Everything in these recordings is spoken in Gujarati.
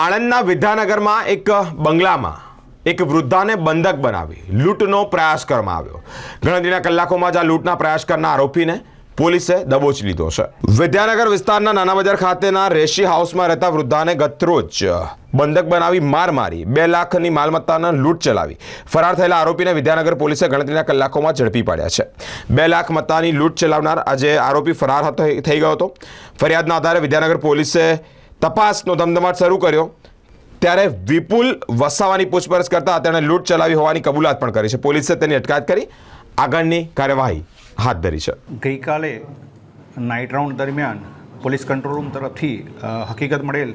આણંદના વિદ્યાનગરમાં એક બંગલામાં એક વૃદ્ધાને બંધક બનાવી લૂંટનો પ્રયાસ કરવામાં આવ્યો. ગણતરીના કલાકોમાં જ આ લૂંટના પ્રયાસ કરનાર આરોપીને પોલીસે દબોચી લીધો છે. વિદ્યાનગર વિસ્તારના નાના બજાર ખાતેના રેશી હાઉસમાં રહેતા વૃદ્ધાને ગતરોજ બંધક બનાવી માર મારી, બે લાખની માલમત્તાના લૂંટ ચલાવી. ફરાર થયેલા આરોપીને વિદ્યાનગર પોલીસે ગણતરીના કલાકોમાં ઝડપી પાડ્યા છે. બે લાખ મત્તાની લૂંટ ચલાવનાર આજે આરોપી ફરાર હતો, થઈ ગયો હતો. ફરિયાદના આધારે વિદ્યાનગર પોલીસે તપાસનો ધમધમાટ શરૂ કર્યો. ત્યારે વિપુલ વસાવાની પૂછપરછ કરતા તેણે લૂંટ ચલાવી હોવાની કબૂલાત પણ કરી છે. પોલીસે તેની અટકાયત કરી. આગળની કાર્યવાહી હાથ ધરી છે. ગઈકાલે નાઇટ રાઉન્ડ દરમિયાન પોલીસ કંટ્રોલ રૂમ તરફથી હકીકત મળેલ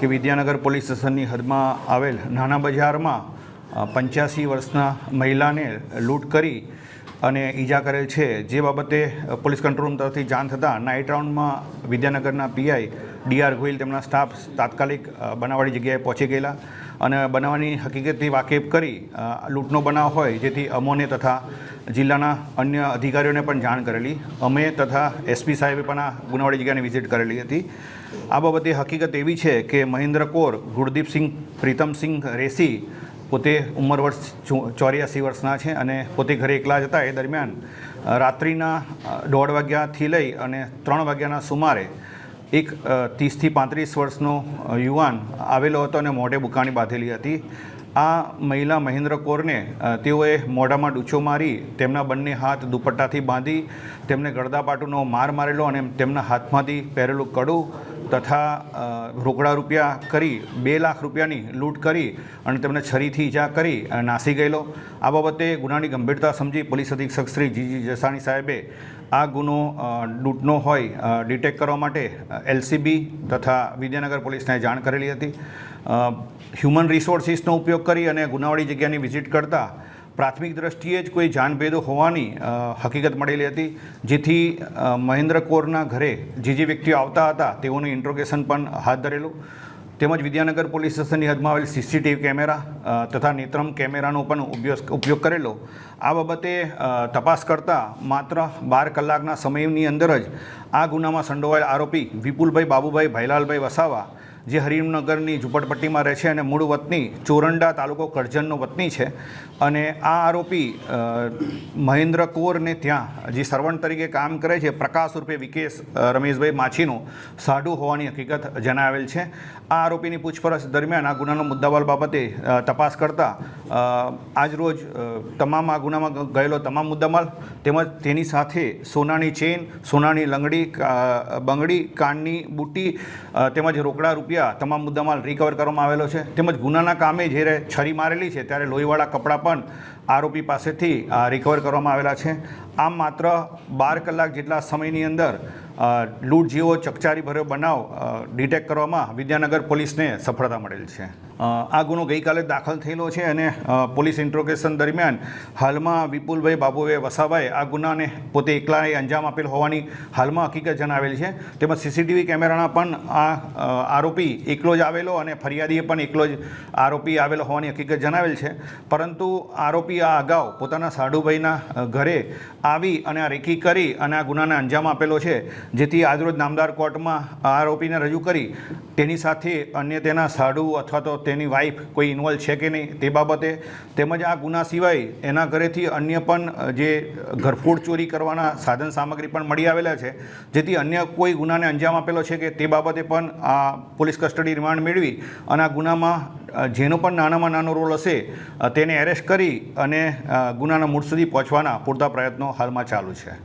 કે વિદ્યાનગર પોલીસ સ્ટેશનની હદમાં આવેલ નાના બજારમાં પંચ્યાસી વર્ષના મહિલાને લૂંટ કરી અને ઈજા કરેલ છે. જે બાબતે પોલીસ કંટ્રોલ રૂમ તરફથી જાણ થતાં નાઇટ રાઉન્ડમાં વિદ્યાનગરના પીઆઈ ડીઆર ગોહિલ તેમના સ્ટાફ તાત્કાલિક બનાવવાની જગ્યાએ પહોંચી ગયેલા અને બનાવવાની હકીકતથી વાકેફ કરી લૂંટનો બનાવ હોય જેથી અમોને તથા જિલ્લાના અન્ય અધિકારીઓને પણ જાણ કરેલી. અમે તથા એસપી સાહેબે પણ આ ગુનાવાળી જગ્યાને વિઝિટ કરેલી હતી. આ બાબતે હકીકત એવી છે કે મહેન્દ્ર કૌર, ગુરદીપસિંહ, પ્રીતમસિંહ રેસી પોતે ઉંમર વર્ષ ચોર્યાસી વર્ષના છે અને પોતે ઘરે એકલા જ હતા. એ દરમિયાન રાત્રિના દોઢ વાગ્યાથી લઈ અને ત્રણ વાગ્યાના સુમારે એક ત્રીસથી પાંત્રીસ વર્ષનો યુવાન આવેલો હતો અને મોઢે બુકાણી બાંધેલી હતી. આ મહિલા મહેન્દ્ર કૌરને તેઓએ મોઢામાં ડૂચો મારી, તેમના બંને હાથ દુપટ્ટાથી બાંધી, તેમને ગળદાપાટુનો માર મારેલો અને તેમના હાથમાંથી પહેરેલું કડું તથા રોકડા રૂપિયા કરી, બે લાખ રૂપિયાની લૂંટ કરી અને તેમને છરીથી ઈજા કરી અને નાસી ગયેલો. આ બાબતે ગુનાની ગંભીરતા સમજી પોલીસ અધિક્ષક શ્રી જીજી જસાણી સાહેબે આ ગુનો લૂંટનો હોય ડિટેક કરવા માટે એલસીબી તથા વિદ્યાનગર પોલીસને જાણ કરેલી હતી. હ્યુમન રિસોર્સિસનો ઉપયોગ કરી અને ગુનાવાળી જગ્યાની વિઝિટ કરતા પ્રાથમિક દ્રષ્ટિએ જ કોઈ જાનભેદો હોવાની હકીકત મળેલી હતી. જેથી મહેન્દ્ર કૌરના ઘરે જે જે વ્યક્તિઓ આવતા હતા, તેઓનું ઇન્ટ્રોગેશન પણ હાથ ધરેલું. તેમજ વિદ્યાનગર પોલીસ સ્ટેશનની હદમાં આવેલ સીસીટીવી કેમેરા તથા નેત્રમ કેમેરાનો પણ ઉપયોગ કરેલો. આ બાબતે તપાસ કરતાં માત્ર બાર કલાકના સમયની અંદર જ આ ગુનામાં સંડોવાયેલ આરોપી વિપુલભાઈ બાબુભાઈ ભાઈલાલભાઈ વસાવા જે હરિમનગરની ઝુંપડપટ્ટીમાં રહે છે અને મૂળ વતની ચોરંડા તાલુકો કરજણનો વતની છે. અને આ આરોપી મહેન્દ્ર કોરને ત્યાં, જે સર્વન્ટ તરીકે કામ કરે છે, પ્રકાશ રૂપે વિકેશ રમેશભાઈ માછીનું સાઢુ હોવાની હકીકત જણાવેલ છે. આ આરોપીની પૂછપરછ દરમિયાન આ ગુનાનો મુદ્દાવાલ બાબતે તપાસ કરતા આજરોજ તમામ આ ગુનામાં ગયેલો તમામ મુદ્દામાલ તેમજ તેની સાથે સોનાની ચેન, સોનાની લંગડી બંગડી, કાનની બુટ્ટી તેમજ રોકડા રૂપિયા તમામ મુદ્દામાલ રિકવર કરવામાં આવેલો છે. તેમજ ગુનાના કામે જ્યારે છરી મારેલી છે ત્યારે લોહીવાળા કપડાં પણ આરોપી પાસેથી રિકવર કરવામાં આવેલા છે. આમ માત્ર બાર કલાક જેટલા સમયની અંદર લૂંટ જેવો ચકચારી ભર્યો બનાવ ડિટેક્ટ કરવામાં વિદ્યાનગર પોલીસને સફળતા મળેલ છે. આ ગુનો ગઈકાલે દાખલ થયેલો છે અને પોલીસ ઇન્ટ્રોગેશન દરમિયાન હાલમાં વિપુલભાઈ બાબુભાઈ વસાભાઈ આ ગુનાને પોતે એકલાએ અંજામ આપેલ હોવાની હાલમાં હકીકત જણાવેલ છે. તેમજ સીસીટીવી કેમેરાના પણ આ આરોપી એકલો જ આવેલો અને ફરિયાદીએ પણ એકલો જ આરોપી આવેલો હોવાની હકીકત જણાવેલ છે. પરંતુ આરોપી આ અગાઉ પોતાના સાઢુભાઈના ઘરે આવી અને આ રેકી કરી અને આ ગુનાને અંજામ આપેલો છે, જેથી આજરોજ નામદાર કોર્ટમાં આરોપીને રજૂ કરી તેની સાથે અન્ય તેના સાઢુ અથવા તો તેની વાઈફ કોઈ ઇન્વોલ્વ છે કે નહીં તે બાબતે તેમજ આ ગુના સિવાય એના ઘરેથી અન્ય પણ જે ઘરફોડ ચોરી કરવાના સાધન સામગ્રી પણ મળી આવેલા છે. જેથી અન્ય કોઈ ગુનાને અંજામ આપેલો છે કે તે બાબતે પણ આ પોલીસ કસ્ટડી રિમાન્ડ મેળવી અને આ ગુનામાં જેનો પણ નાનામાં નાનો રોલ હશે તેને એરેસ્ટ કરી અને ગુનાના મૂળ સુધી પહોંચવાના પૂરતા પ્રયત્નો હાલમાં ચાલુ છે.